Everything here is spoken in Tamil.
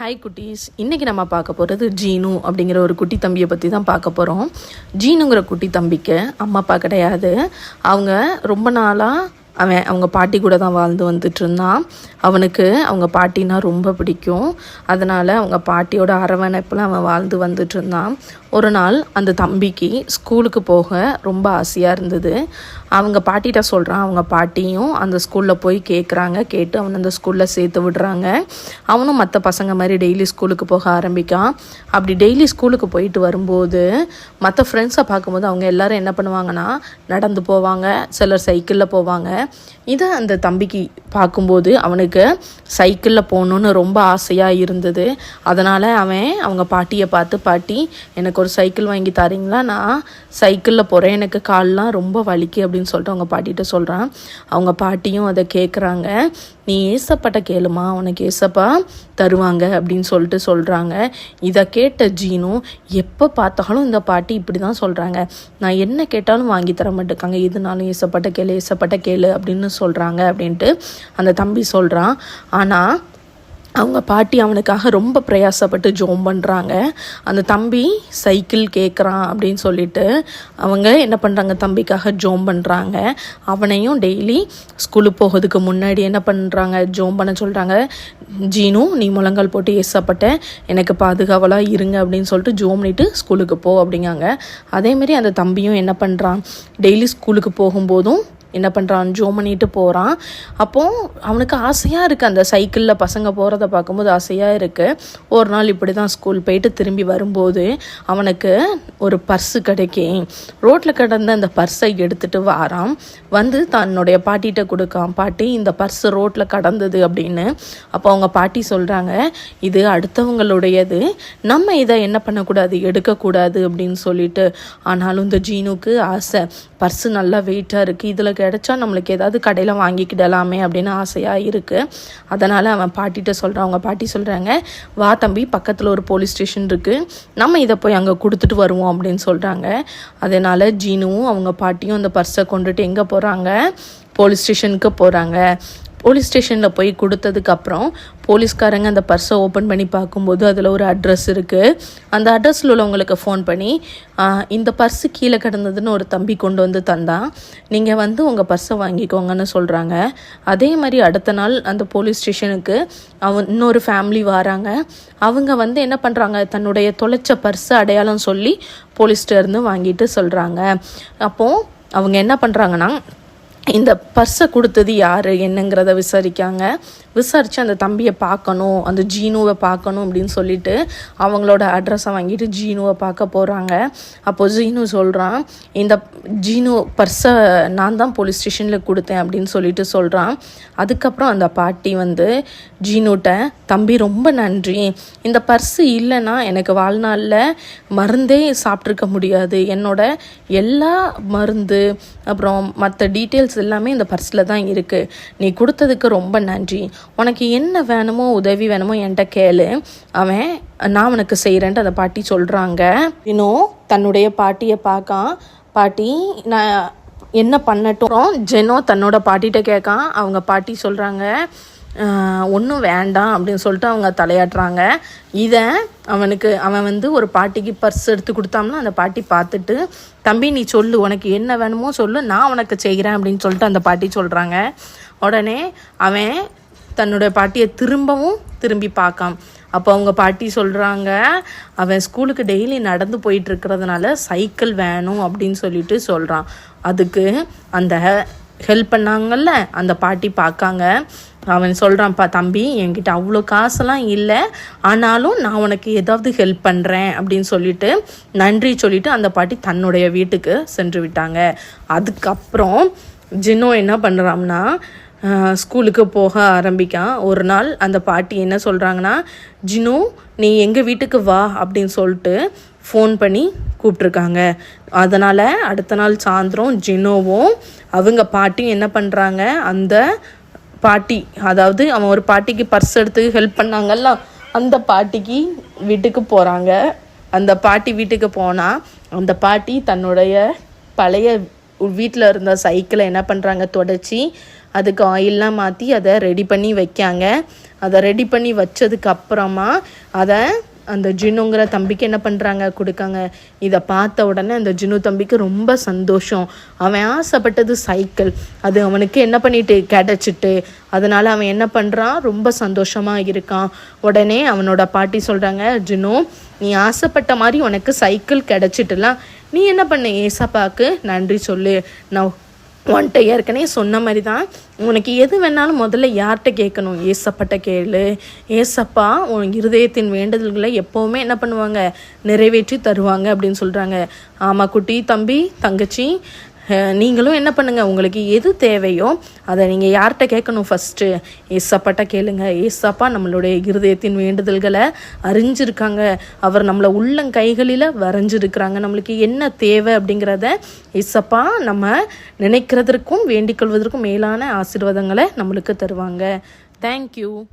ஹாய் குட்டீஸ். இன்றைக்கி நம்ம பார்க்க போகிறது ஜீனு அப்படிங்கிற ஒரு குட்டி தம்பியை பற்றி தான் பார்க்க போகிறோம் ஜீனுங்கிற குட்டி தம்பிக்கு அம்மா அப்பா கிடையாது. அவங்க ரொம்ப நாளாக அவன் அவங்க பாட்டி கூட தான் வாழ்ந்து வந்துட்டு இருந்தான். அவனுக்கு அவங்க பாட்டினா ரொம்ப பிடிக்கும். அதனால் அவங்க பாட்டியோட அரவணைப்பில் அவன் வாழ்ந்து வந்துட்டு இருந்தான். ஒரு நாள் அந்த தம்பிக்கு ஸ்கூலுக்கு போக ரொம்ப ஆசையாக இருந்தது. அவங்க பாட்டிகிட்ட சொல்கிறான் அவங்க பாட்டியும் அந்த ஸ்கூலில் போய் கேட்குறாங்க கேட்டு அவனை அந்த ஸ்கூலில் சேர்த்து விடுறாங்க. அவனும் மற்ற பசங்க மாதிரி டெய்லி ஸ்கூலுக்கு போக ஆரம்பிக்கான். அப்படி டெய்லி ஸ்கூலுக்கு போயிட்டு வரும்போது மற்ற ஃப்ரெண்ட்ஸை பார்க்கும்போது அவங்க எல்லாரும் என்ன பண்ணுவாங்கன்னா நடந்து போவாங்க சிலர் சைக்கிளில் போவாங்க. இதை அந்த தம்பிக்கு பார்க்கும்போது அவனுக்கு சைக்கிளில் போகணுன்னு ரொம்ப ஆசையாக இருந்தது. அதனால் அவன் அவங்க பாட்டியை பார்த்து பாட்டி எனக்கு ஒரு சைக்கிள் வாங்கி தரீங்களா? நான் சைக்கிளில் போகிறேன் எனக்கு கால்லாம் ரொம்ப வலிக்கு அப்படின்னு சொல்லிட்டு அவங்க பாட்டிகிட்ட சொல்கிறான் அவங்க பாட்டியும் அதை கேட்குறாங்க நீ ஏசப்பட்ட கேளுமா? உனக்கு ஏசப்பா தருவாங்க அப்படின்னு சொல்லிட்டு சொல்கிறாங்க இதை கேட்ட ஜீனும் எப்போ பார்த்தாலும் இந்த பாட்டி இப்படி தான் சொல்கிறாங்க நான் என்ன கேட்டாலும் வாங்கி தர மாட்டேக்காங்க. எதுனாலும் ஏசப்பட்ட கேளு ஏசப்பட்ட கேளு அப்படின்னு சொல்கிறாங்க அப்படின்ட்டு அந்த தம்பி சொல்கிறான் ஆனால் அவங்க பாட்டி அவனுக்காக ரொம்ப பிரயாசப்பட்டு ஜோம் பண்ணுறாங்க அந்த தம்பி சைக்கிள் கேட்குறான் அப்படின்னு சொல்லிட்டு அவங்க என்ன பண்ணுறாங்க தம்பிக்காக ஜோம் பண்ணுறாங்க அவனையும் டெய்லி ஸ்கூலுக்கு போகிறதுக்கு முன்னாடி என்ன பண்ணுறாங்க ஜோம் பண்ண சொல்கிறாங்க ஜீனு நீ முழங்கால் போட்டு ஏசப்பட்ட எனக்கு பாதுகாவலாக இருங்க அப்படின்னு சொல்லிட்டு ஜோம் பண்ணிட்டு ஸ்கூலுக்கு போ அப்படிங்காங்க. அதேமாரி அந்த தம்பியும் என்ன பண்ணுறான் டெய்லி ஸ்கூலுக்கு போகும்போதும் என்ன பண்ணுறான் ஜோ பண்ணிட்டு போகிறான் அப்போது அவனுக்கு ஆசையாக இருக்குது அந்த சைக்கிளில் பசங்க போகிறத பார்க்கும்போது ஆசையாக இருக்குது ஒரு நாள் இப்படி தான் ஸ்கூல் போயிட்டு திரும்பி வரும்போது அவனுக்கு ஒரு பர்ஸு கிடைக்கும் ரோட்டில் கிடந்த அந்த பர்ஸை எடுத்துகிட்டு வாரான் வந்து தன்னுடைய பாட்டிகிட்ட கொடுக்கான் பாட்டி இந்த பர்ஸு ரோட்டில் கடந்தது அப்படின்னு. அப்போ அவங்க பாட்டி சொல்கிறாங்க இது அடுத்தவங்களுடையது. நம்ம இதை என்ன பண்ணக்கூடாது? எடுக்கக்கூடாது. அப்படின்னு சொல்லிட்டு. ஆனாலும் இந்த ஜீனுக்கு ஆசை. பர்ஸு நல்லா வெயிட்டாக இருக்குது இதில் கிடைச்சா நம்மளுக்கு ஏதாவது கடையில் வாங்கிக்கிடலாமே அப்படின்னு ஆசையாக இருக்குது அதனால் அவன் பாட்டிகிட்ட சொல்கிறான் அவங்க பாட்டி சொல்கிறாங்க வா தம்பி பக்கத்தில் ஒரு போலீஸ் ஸ்டேஷன் இருக்குது நம்ம இதை போய் அங்கே கொடுத்துட்டு வருவோம் அப்படின்னு சொல்கிறாங்க அதனால் ஜீனுவும் அவங்க பாட்டியும் அந்த பர்ஸை கொண்டுட்டு எங்கே போகிறாங்க போலீஸ் ஸ்டேஷனுக்கு போகிறாங்க போலீஸ் ஸ்டேஷனில் போய் கொடுத்ததுக்கப்புறம் போலீஸ்காரங்க அந்த பர்ஸை ஓப்பன் பண்ணி பார்க்கும்போது அதில் ஒரு அட்ரஸ் இருக்குது அந்த அட்ரஸில் உள்ளவங்களுக்கு ஃபோன் பண்ணி இந்த பர்ஸு கீழே கிடந்ததுன்னு ஒரு தம்பி கொண்டு வந்து தந்தான். நீங்கள் வந்து உங்கள் பர்ஸை வாங்கிக்கோங்கன்னு சொல்கிறாங்க அதே மாதிரி அடுத்த நாள் அந்த போலீஸ் ஸ்டேஷனுக்கு அவன் இன்னொரு ஃபேமிலி வராங்க. அவங்க வந்து என்ன பண்ணுறாங்க தன்னுடைய தொலைச்ச பர்ஸை அடையாளம் சொல்லி போலீஸ்ட்ட வாங்கிட்டு சொல்கிறாங்க அப்போது அவங்க என்ன பண்ணுறாங்கன்னா இந்த பர்ஸை கொடுத்தது யார் என்னங்கிறத விசாரிக்காங்க. விசாரித்து அந்த தம்பியை பார்க்கணும் அந்த ஜீனுவை பார்க்கணும் அப்படின்னு சொல்லிட்டு அவங்களோட அட்ரஸை வாங்கிட்டு ஜீனுவை பார்க்க போகிறாங்க அப்போது ஜீனு சொல்கிறான் இந்த ஜீனு பர்ஸை நான் தான் போலீஸ் ஸ்டேஷனில் கொடுத்தேன் அப்படின்னு சொல்லிட்டு சொல்கிறான் அதுக்கப்புறம் அந்த பாட்டி வந்து ஜீனுட்ட தம்பி ரொம்ப நன்றி. இந்த பர்ஸு இல்லைன்னா எனக்கு வாழ்நாளில் மருந்தே சாப்பிட்ருக்க முடியாது. என்னோட எல்லா மருந்து அப்புறம் மற்ற டீட்டெயில்ஸ் எல்லாமே இந்த பர்ஸில் தான் இருக்குது நீ கொடுத்ததுக்கு ரொம்ப நன்றி. உனக்கு என்ன வேணுமோ உதவி வேணுமோ என்கிட்ட கேளு. அவன் நான் உனக்கு செய்கிறேன்ட்டு அந்த பாட்டி சொல்கிறாங்க இன்னும் தன்னுடைய பாட்டியை பார்க்கான் பாட்டி நான் என்ன பண்ணட்டும்? ஜெனோ தன்னோட பாட்டிகிட்ட கேட்கான் அவங்க பாட்டி சொல்கிறாங்க ஒன்றும் வேண்டாம் அப்படின்னு சொல்லிட்டு அவங்க தலையாட்டுறாங்க. இதை அவனுக்கு அவன் வந்து ஒரு பாட்டிக்கு பர்ஸ் எடுத்து கொடுத்தாம்னா அந்த பாட்டி பார்த்துட்டு தம்பி நீ சொல்லு உனக்கு என்ன வேணுமோ சொல்லு நான் உனக்கு செய்கிறேன் அப்படின்னு சொல்லிட்டு அந்த பாட்டி சொல்கிறாங்க உடனே அவன் தன்னுடைய பாட்டியை திரும்பவும் திரும்பி பார்க்கான் அப்போ அவங்க பாட்டி சொல்கிறாங்க அவன் ஸ்கூலுக்கு டெய்லி நடந்து போயிட்டு இருக்கிறதுனால சைக்கிள் வேணும் அப்படின்னு சொல்லிட்டு சொல்கிறான் அதுக்கு அந்த ஹெல்ப் பண்ணாங்கல்ல அந்த பாட்டி பார்க்காங்க. அவன் சொல்கிறான்ப்பா தம்பி என்கிட்ட அவ்வளோ காசெல்லாம் இல்லை. ஆனாலும் நான் உனக்கு ஏதாவது ஹெல்ப் பண்ணுறேன் அப்படின்னு சொல்லிட்டு நன்றி சொல்லிட்டு அந்த பாட்டி தன்னுடைய வீட்டுக்கு சென்று விட்டாங்க. அதுக்கப்புறம் ஜின்னோ என்ன பண்ணுறான்னா ஸ்கூலுக்கு போக ஆரம்பிக்கான். ஒரு நாள் அந்த பாட்டி என்ன சொல்கிறாங்கன்னா ஜினு நீ எங்கள் வீட்டுக்கு வா அப்படின்னு சொல்லிட்டு ஃபோன் பண்ணி கூப்பிட்ருக்காங்க அதனால் அடுத்த நாள் சாயந்தரம் ஜினோவும் அவங்க பாட்டியும் என்ன பண்ணுறாங்க அந்த பாட்டி அதாவது அவன் ஒரு பாட்டிக்கு பர்ஸ் எடுத்து ஹெல்ப் பண்ணாங்கல்ல அந்த பாட்டிக்கு வீட்டுக்கு போகிறாங்க அந்த பாட்டி வீட்டுக்கு போனால் அந்த பாட்டி தன்னுடைய பழைய வீட்டில் இருந்த சைக்கிளை என்ன பண்ணுறாங்க தொடச்சி அதுக்கு ஆயிலெலாம் மாற்றி அதை ரெடி பண்ணி வைக்காங்க. அதை ரெடி பண்ணி வச்சதுக்கு அப்புறமா அதை அந்த ஜினுங்கிற தம்பிக்கு என்ன பண்ணுறாங்க கொடுக்காங்க. இதை பார்த்த உடனே அந்த ஜினு தம்பிக்கு ரொம்ப சந்தோஷம். அவன் ஆசைப்பட்டது சைக்கிள் அது அவனுக்கு என்ன பண்ணிட்டு? கிடச்சிட்டு. அதனால் அவன் என்ன பண்ணுறான் ரொம்ப சந்தோஷமாக இருக்கான். உடனே அவனோட பாட்டி சொல்கிறாங்க ஜினு நீ ஆசைப்பட்ட மாதிரி உனக்கு சைக்கிள் கிடச்சிட்டுலாம். நீ என்ன பண்ண? ஏசப்பாக்கு நன்றி சொல்லு. நான் உன்கிட்ட ஏற்கனவே சொன்ன மாதிரி தான் உனக்கு எது வேணாலும் முதல்ல யார்கிட்ட கேட்கணும்? ஏசப்பட்ட கேளு. ஏசப்பா உன் இருதயத்தின் வேண்டுதல்களை எப்போவுமே என்ன பண்ணுவாங்க? நிறைவேற்றி தருவாங்க அப்படின்னு சொல்கிறாங்க ஆமாம் குட்டி தம்பி தங்கச்சி நீங்களும் என்ன பண்ணுங்கள் உங்களுக்கு எது தேவையோ அதை நீங்கள் யார்கிட்ட கேட்கணும் ஃபஸ்ட்டு ஏசப்பாட்ட கேளுங்க. ஏசப்பா நம்மளுடைய இருதயத்தின் வேண்டுதல்களை அறிஞ்சிருக்காங்க. அவர் நம்மளை உள்ளங்கைகளில் வரைஞ்சிருக்கிறாங்க. நம்மளுக்கு என்ன தேவை அப்படிங்கிறத ஏசப்பா நம்ம நினைக்கிறதற்கும் வேண்டிக் கொள்வதற்கும் மேலான ஆசீர்வாதங்களை நம்மளுக்கு தருவாங்க. தேங்க்யூ